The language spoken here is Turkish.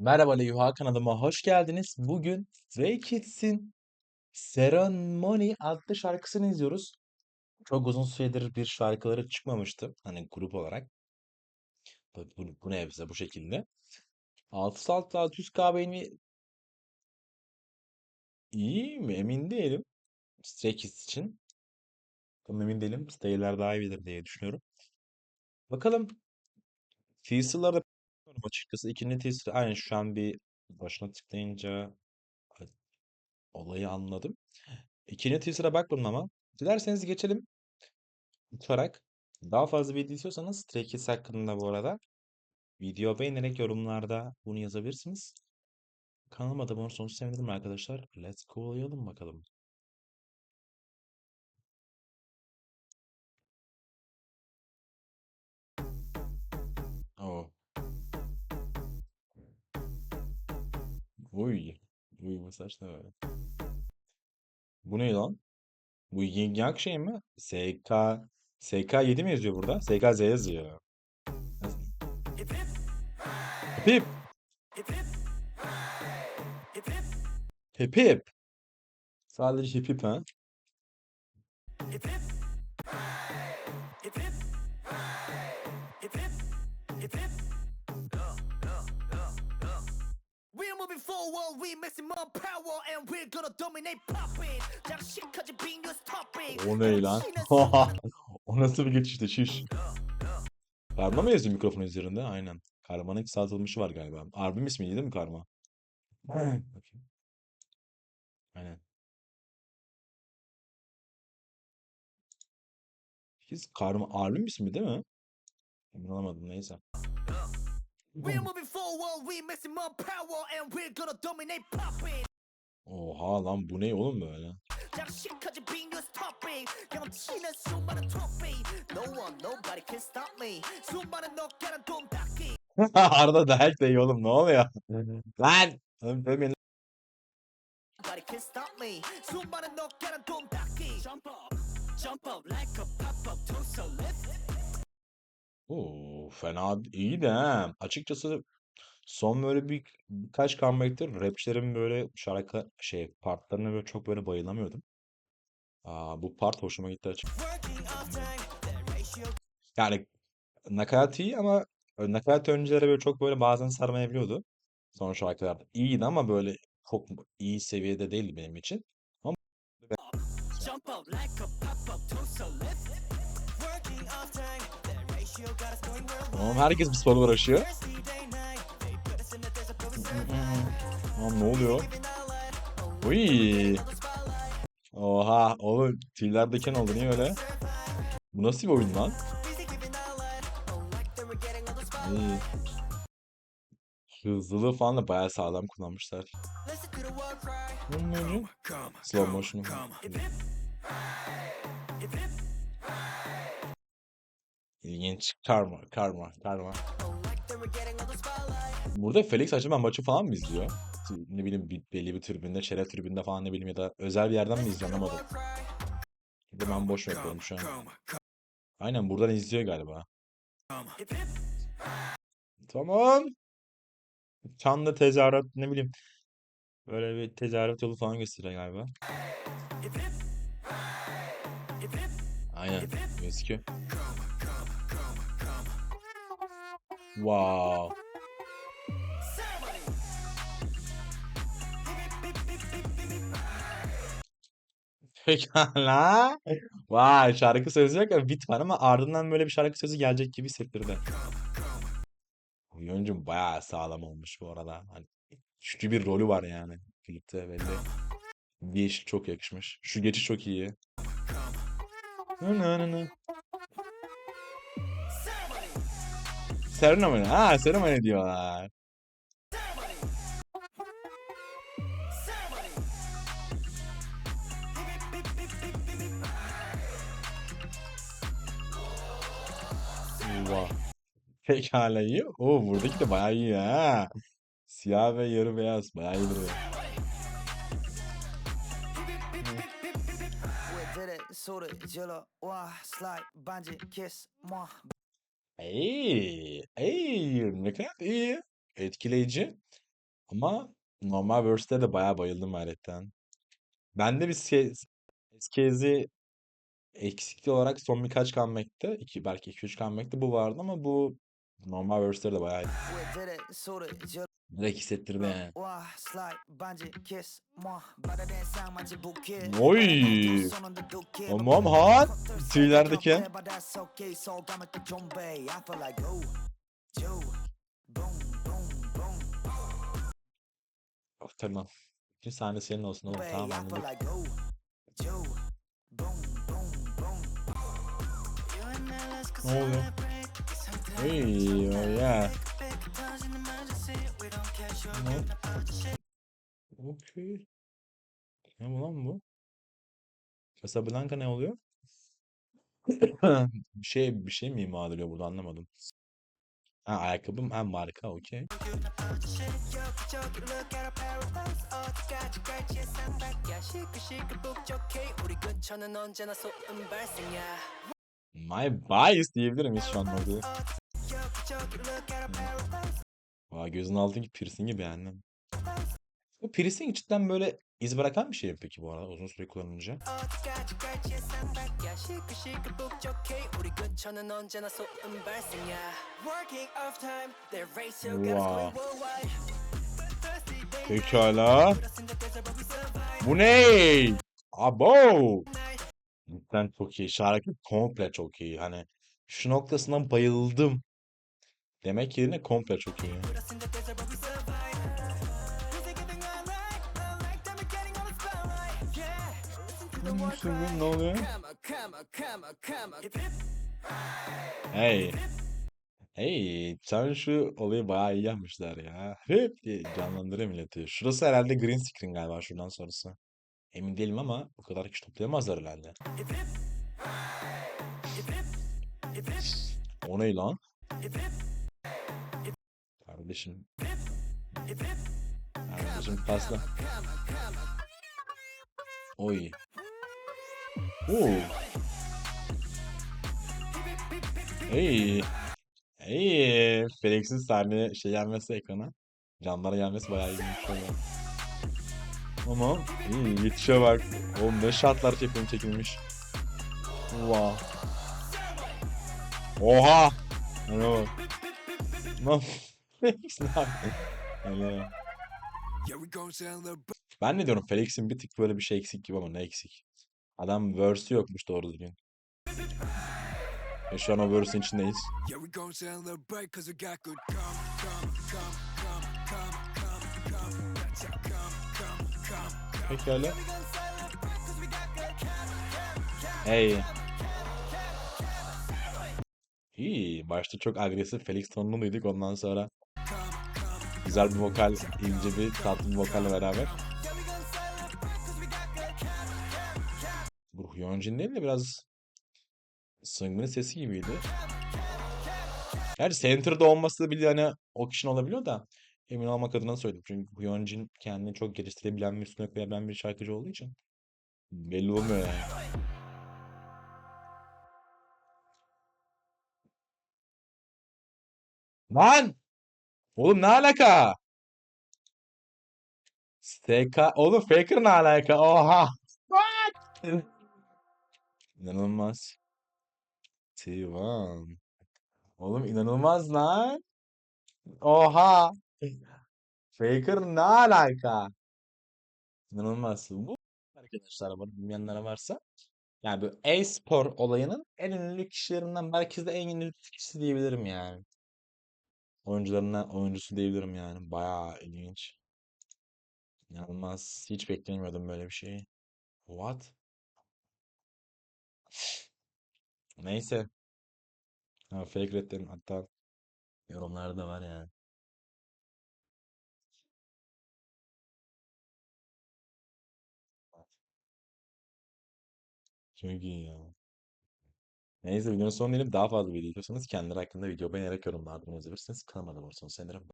Merhaba Leyuha kanalıma hoş geldiniz. Bugün Stray Kids'in Ceremony adlı şarkısını izliyoruz. Çok uzun süredir bir şarkıları çıkmamıştı. Hani grup olarak. Bu, bu, bu ne bize bu şekilde. 606 600K beğeni iyi mi? Emin değilim. Stray Kids için. Tam emin değilim. Stray'ler daha iyi bilir diye düşünüyorum. Bakalım. Teaser'lara bakıyorum açıkçası. İkinci teaser aynen şu an bir başına tıklayınca olayı anladım. İkinci teaser'a bakmadım ama. Dilerseniz geçelim. Tutarak. Daha fazla video istiyorsanız Stray Kids hakkında bu arada video beğenerek yorumlarda bunu yazabilirsiniz. Kanalıma abone olursanız sevinirim arkadaşlar. Let's kovalayalım bakalım. Uy. Uy saç ne böyle? Bu ne lan? Bu Yin Yang şey mi? SK SK7 mi yazıyor burada? SKZ yazıyor. Pip. Pip pip. Sadece pip ha. We're forward, we missing more power and we're gonna dominate popping. That shit could be new topic. O ne lan? o nasıl bir geçişti şiş? Karma mı yazıyor mikrofonun üzerinde? Aynen. Karma'nın iki satılmışı var galiba. Albüm ismiydi değil mi Karma? Bakayım. Aynen. Biz Karma albüm ismi değil mi? Emin olamadım neyse. We're moving forward, we maximum power, and we're gonna dominate popping. Oha lan bu ne oğlum böyle? 장식까지 being your topic. 경치는 수많은 trophy. No one, nobody can stop me. 수많은 어깨는 돈 닦기. Arda dayak da iyi oğlum ne oluyor? Lan! Oğlum dövmeyin. Nobody can stop me. 수많은 어깨는 돈 닦기. Jump up, jump up like a pop up to so lift. Oo, fena iyi de. Açıkçası son böyle bir birkaç comeback'tir rapçilerin böyle şarkı şey partlarına böyle çok böyle bayılamıyordum. Aa, bu part hoşuma gitti açık. Yani nakarat iyi ama nakarat önceleri böyle çok böyle bazen sarmayabiliyordu. Son şarkılarda iyiydi ama böyle çok iyi seviyede değildi benim için. Ama tamam herkes bir sporla uğraşıyor. Tamam ne oluyor? Oh, Uy. Oha oğlum tüyler diken oldu niye öyle? Bu nasıl bir oyun lan? Oh. İyi. Hızlılığı falan da bayağı sağlam kullanmışlar. Slow motion. İlginç. Karma, karma, karma. Burada Felix acaba maçı falan mı izliyor? Ne bileyim bir, belli bir tribünde, şeref tribünde falan ne bileyim ya da özel bir yerden mi izliyor anlamadım. Bir ben boş yapıyorum şu an. Aynen buradan izliyor galiba. Tamam. Çanlı tezahürat ne bileyim. Böyle bir tezahürat yolu falan gösteriyor galiba. Aynen. Gözüküyor. Wow. Pekala. Vay şarkı sözü yok ya bit var ama ardından böyle bir şarkı sözü gelecek gibi hissettirdi. Oyuncum bayağı sağlam olmuş bu arada. Hani güçlü bir rolü var yani klipte belli. Yeşil çok yakışmış. Şu geçiş çok iyi. Ceremony. Ha ceremony diyorlar. Wow. Pekala iyi. Oo buradaki de bayağı iyi ha. Siyah ve yarı beyaz. Bayağı iyi duruyor. İyi. İyi. Ne kadar iyi. Etkileyici. Ama normal verse'te de bayağı bayıldım hayretten. Bende bir şey, SKZ eksikliği olarak son birkaç comeback'te, iki, belki 2-3 comeback'te bu vardı ama bu normal verse'leri de bayağı iyi. Direkt hissettirdi yani. Oy! Tamam han. Tüylerdeki. Oh, tamam. Bütün sahne senin olsun oğlum. Tamam anladım. Ne oluyor? Hey, oh yeah. Ne? Okey. Ne bu lan bu? Casablanca ne oluyor? Bir şey bir şey mi ima ediliyor burada anlamadım. Ha ayakkabım ha marka okey. My bias diyebilirim hiç şu an orada. Vay gözün altındaki piercing'i beğendim. Bu piercing cidden böyle iz bırakan bir şey mi peki bu arada uzun süre kullanınca? Wow. Pekala. Bu ne? Abo. Cidden çok iyi. Şarkı komple çok iyi. Hani şu noktasına bayıldım. Demek yerine komple çok iyi. Şimdi ne oluyor? Hey. Hey, sen şu olayı bayağı iyi yapmışlar ya. Hep diye canlandırıyor milleti. Şurası herhalde green screen galiba şuradan sonrası. Emin değilim ama bu kadar kişi toplayamazlar herhalde. O ne lan? Kardeşim. Kardeşim pasla. Oy. Oo. Hey. Hey. Felix'in sahne şey gelmesi ekrana. Canlara gelmesi bayağı ilginç oluyor. Ama iyi yetişe bak. Oğlum ne şartlar çekim çekilmiş. Wow. Oha. Ana bak. Felix ne. Ben ne diyorum Felix'in bir tık böyle bir şey eksik gibi ama ne eksik? Adam verse'ü yokmuş doğru düzgün. Ve şu an o verse'in içindeyiz. Pekala. Hey. İyi. Başta çok agresif Felix tonunu duyduk. Ondan sonra güzel bir vokal, ince bir tatlı bir vokalle beraber. Bu Hyunjin değil de biraz Seungmin'in sesi gibiydi. Gerçi center'da olması da bir hani o kişinin olabiliyor da emin olmak adına söyledim. Çünkü Hyunjin kendini çok geliştirebilen bir üstüne koyabilen bir şarkıcı olduğu için belli olmuyor yani. Lan! Oğlum ne alaka? SK oğlum Faker ne alaka? Oha! What? İnanılmaz. T1. Oğlum inanılmaz lan. Oha! Faker ne alaka? İnanılmaz. Bu arkadaşlar bunu bilmeyenlere varsa yani bu e-spor olayının en ünlü kişilerinden belki de en ünlü kişisi diyebilirim yani. Oyuncularından oyuncusu diyebilirim yani. Bayağı ilginç. İnanılmaz. Hiç beklemiyordum böyle bir şeyi. What? Neyse. Ha, fake redlerin hatta yorumlarda da var yani. Çok iyi ya. Neyse videonun sonuna gelip daha fazla video istiyorsanız kendileri hakkında video beğenerek yorumlarda bulunabilirsiniz. Kanalıma abone olursanız sevinirim.